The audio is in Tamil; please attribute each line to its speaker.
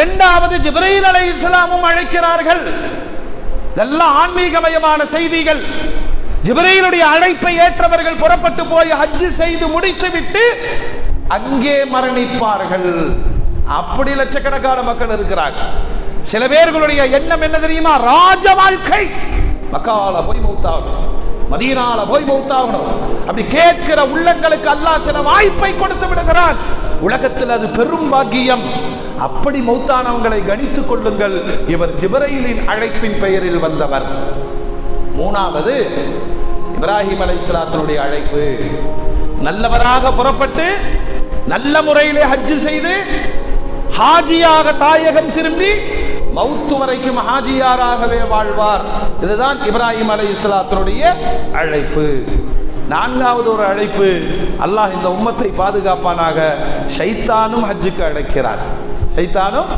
Speaker 1: இரண்டாவது ஜிப்ரீல் அலை இஸ்லாமும் அழைக்கிறார்கள். இதெல்லாம் ஆன்மீகமயமான செய்திகள். ஜிப்ரீலுடைய அழைப்பை ஏற்றவர்கள் புறப்பட்டு போய் ஹஜ்ஜு செய்து முடித்துவிட்டு அங்கே மரணிப்பார்கள். அப்படி லட்சக்கணக்கான மக்கள் இருக்கிறாங்க சில பேர்களுடைய எண்ணம் என்ன தெரியுமா? ராஜ வாழ்க்கை. மக்கால போய் மௌத்தாகணும். மதீனால போய் மௌத்தாகணும். அப்படி கேட்கிற உள்ளங்களுக்கு அல்லாஹ் சில வாய்ப்பை கொடுத்து விடுகிறான். உலகத்தில் அது பெரும் பாக்கியம். அப்படி மௌத்தானவங்களை கணித்துக் கொள்ளுங்கள். இவர் ஜிபரையிலின் அழைப்பின் பெயரில் வந்தவர். மூணாவது இப்ராஹிம் அலை இஸ்லாத்தினுடைய அழைப்பு. நல்லவராக புறப்பட்டு நல்ல முறையிலே ஹஜ்ஜு செய்து ஹாஜியாக தாயகம் திரும்பி மௌத்து வரைக்கும் ஹாஜியாராகவே வாழ்வார். இதுதான் இப்ராஹிம் அலை இஸ்லாத்தினுடைய அழைப்பு. நான்காவது ஒரு அழைப்பு அல்லாஹ் இந்த உம்மத்தை பாதுகாப்பானாக ஷைத்தானும் ஹஜ்ஜுக்கு அழைக்கிறார் ஷைத்தானும்